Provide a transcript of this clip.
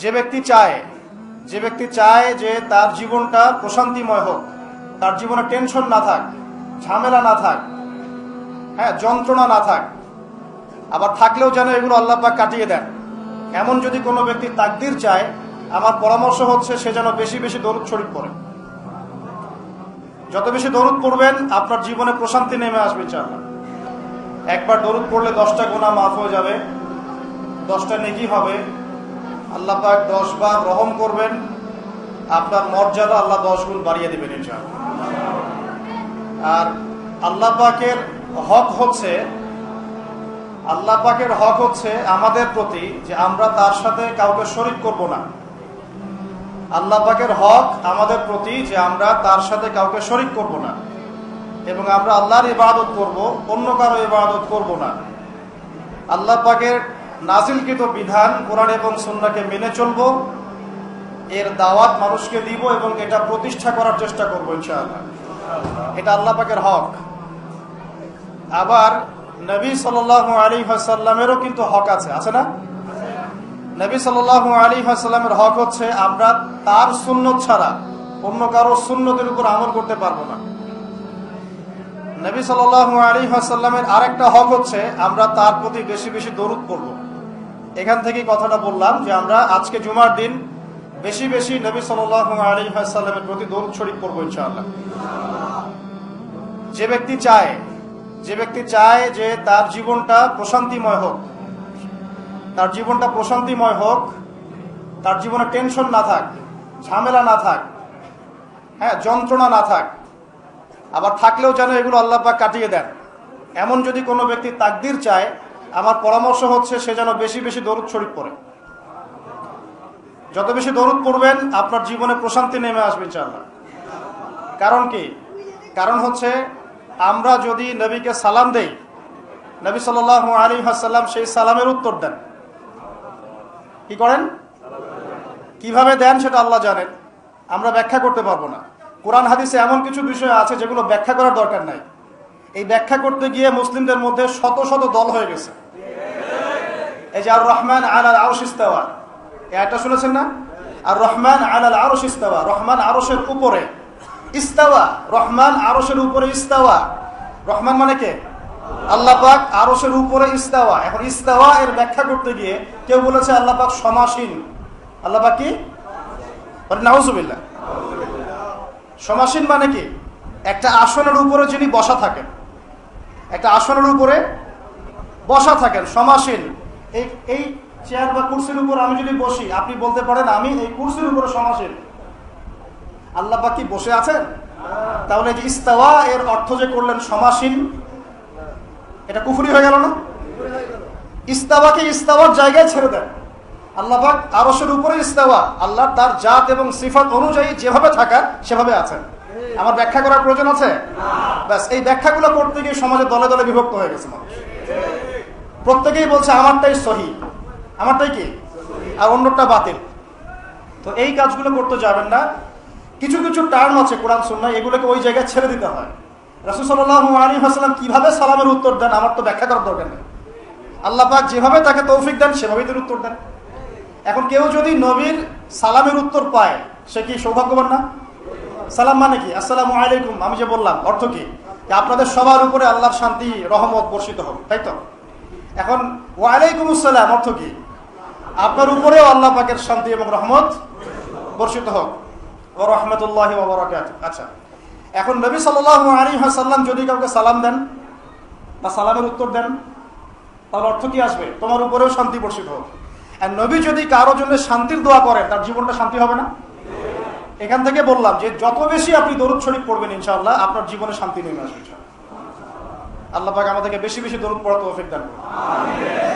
যে ব্যক্তি চায়, যে ব্যক্তি চায় যে তার জীবনটা প্রশান্তিময় হোক, তার জীবনে টেনশন না থাক, ঝামেলা না থাক হ্যাঁ যন্ত্রণা না থাক, আবার থাকলেও যেন এগুলো আল্লাহ পাক কাটিয়ে দেন। এমন যদি কোনো ব্যক্তি তাকদির চায়, আমার পরামর্শ হচ্ছে সে যেন বেশি বেশি দরুদ শরীফ পড়ে। যত বেশি দরুদ পড়বেন, আপনার জীবনে প্রশান্তি নেমে আসবে ইনশাআল্লাহ। একবার দরুদ পড়লে দশটা গোনা মাফ হয়ে যাবে, দশটা নেকি হবে আল্লাহ পাক দশ বার রহম করবেন, আপনার মর্যাদা আল্লাহ দশ গুণ বাড়িয়ে দেবেন ইনশাআল্লাহ। আর আল্লাহ পাকের হক হচ্ছে, আল্লাহ পাকের হক হচ্ছে আমাদের প্রতি যে আমরা তার সাথে কাউকে শরিক করব না। আল্লাহ পাকের হক আমাদের প্রতি যে আমরা তার সাথে কাউকে শরিক করব না। এবং আমরা আল্লাহর ইবাদত করব, অন্য কারও ইবাদত করব না। আল্লাহ পাকের নাজিলকৃত বিধান, কোরআন এবং সুন্নাকে মেনে চলব। এর দাওয়াত মানুষকে দিব এবং এটা প্রতিষ্ঠা করার চেষ্টা করব, ইনশাআল্লাহ। এটা আল্লাহ পাকের হক। আবার নবী সাল আলী হাসাল্লামেরও কিন্তু হক আছে আছে না? নবী সাল আলী হাসাল্লামের হক হচ্ছে আমরা তার সুন্নত ছাড়া অন্য কারও সুন্নতের উপর আমল করতে পারব না। নবী সাল আলী হাসাল্লামের আরেকটা হক হচ্ছে আমরা তার প্রতি বেশি বেশি দরুদ পড়ব। এখান থেকে কথাটা বললাম যে আমরা আজকে জুমার দিন বেশি বেশি নবী সাল আলী হাসাল্লামের প্রতি দরুদ শরীফ পড়ব ইনশাআল্লাহ। যে ব্যক্তি চায়, যে ব্যক্তি চায় যে তার জীবনটা প্রশান্তিময় হোক, তার জীবনটা প্রশান্তিময় হোক, তার জীবনে টেনশন না থাক, ঝামেলা না থাক হ্যাঁ যন্ত্রণা না থাক, আবার থাকলেও যেন এগুলো আল্লাহ পাক কাটিয়ে দেন। এমন যদি কোনো ব্যক্তি তাকদির চায় আমার পরামর্শ হচ্ছে সে যেন বেশি বেশি দরুদ শরীফ পড়ে। যত বেশি দরুদ পড়বেন, আপনার জীবনে প্রশান্তি নেমে আসবে ইনশাআল্লাহ। কারণ কি? কারণ হচ্ছে, আমরা যদি নবীকে সালাম দেই, নবী সাল আলী হাসাল্লাম সেই সালামের উত্তর দেন। কি করেন? কীভাবে দেন সেটা আল্লাহ জানেন। আমরা ব্যাখ্যা করতে পারব না। কোরআন হাদিসে এমন কিছু বিষয় আছে যেগুলো ব্যাখ্যা করার দরকার নাই। এই ব্যাখ্যা করতে গিয়ে মুসলিমদের মধ্যে শত শত দল হয়ে গেছে। এই যে আর রহমান আল আল আরশ ইস্তাওয়া। এটা শুনেছেন না? আর রহমান আল আল আরশ ইস্তাওয়া। রহমান আরশের উপরে ইস্তাওয়া। রহমান আরশের উপরে ইস্তাওয়া। রহমান মানে কে? আল্লাহ পাক উপরে ইস্তাওয়া। এখন ইস্তাওয়া এর ব্যাখ্যা করতে গিয়ে কেউ বলেছে আল্লাহ পাক সমাসীন। আল্লাহ পাক কি? নাউজুবিল্লাহ। সমাসীন মানে কি? একটা আসনের উপরে যিনি বসা থাকেন। একটা আসনের উপরে বসা থাকেন, সমাসীন। এই এই চেয়ার বা কুর্সির উপর আমি যদি বসি, আপনি বলতে পারেন আমি এই কুর্সির উপরে সমাসীন। আল্লাহ কি বসে আছেন? তাহলে যে ইস্তাওয়া, এর অর্থ যে করলেন সমাসীন, এটা কুফুরি হয়ে গেল না? ইস্তাওয়াকে ইস্তাওয়ার জায়গায় ছেড়ে দেন। আল্লাহ আরসের উপরে ইস্তাওয়া, আল্লাহ তার জাত এবং সিফাত অনুযায়ী যেভাবে থাকা সেভাবে আছেন। আমার ব্যাখ্যা করার প্রয়োজন আছে? ব্যাস, এই ব্যাখ্যাগুলো করতে গিয়ে সমাজে দলে দলে বিভক্ত হয়ে গেছে মানুষ। প্রত্যেকেই বলছে, আমারটাই সহি। আমারটাই কি? আর অন্যটা বাতিল। তো এই কাজগুলো করতে যাবেন না। কিছু কিছু টার্ম আছে, কোরআন সুন্না এগুলোকে ওই জায়গায় ছেড়ে দিতে হয়। রাসুল সাল্লাহ আলী হাসলাম কীভাবে সালামের উত্তর দেন? আমার তো ব্যাখ্যা করার দরকার নেই। আল্লাহ যেভাবে তাকে তৌফিক দেন, সেভাবেই তিনি উত্তর দেন। এখন কেউ যদি নবীর সালামের উত্তর পায়, সে কি সৌভাগ্যবান না? সালাম মানে কি? আসসালামু আলাইকুম। আমি যে বললাম, অর্থ কি? আপনাদের সবার উপরে আল্লাহর শান্তি, রহমত বর্ষিত হোক, তাই তো? এখন, ওয়ালাইকুম আসসালাম অর্থ কি? আপনার উপরেও আল্লাহ পাকের শান্তি এবং রহমত বর্ষিত হোক। ও রহমতুল্লাহ আচ্ছা এখন নবী সাল্লাহ আলী সাল্লাম যদি কাউকে সালাম দেন বা সালামের উত্তর দেন, তাহলে অর্থ কি আসবে? তোমার উপরেও শান্তি বর্ষিত হোক। আর নবী যদি কারও জন্য শান্তির দোয়া করে তার জীবনটা শান্তি হবে না? এখান থেকে বললাম যে যত বেশি আপনি দরুদ শরীফ পড়বেন ইনশাআল্লাহ, আপনার জীবনে শান্তি নেমে আসবে। আল্লাহ পাক আমাদেরকে বেশি বেশি দরুদ পড়াতে তৌফিক দান করুন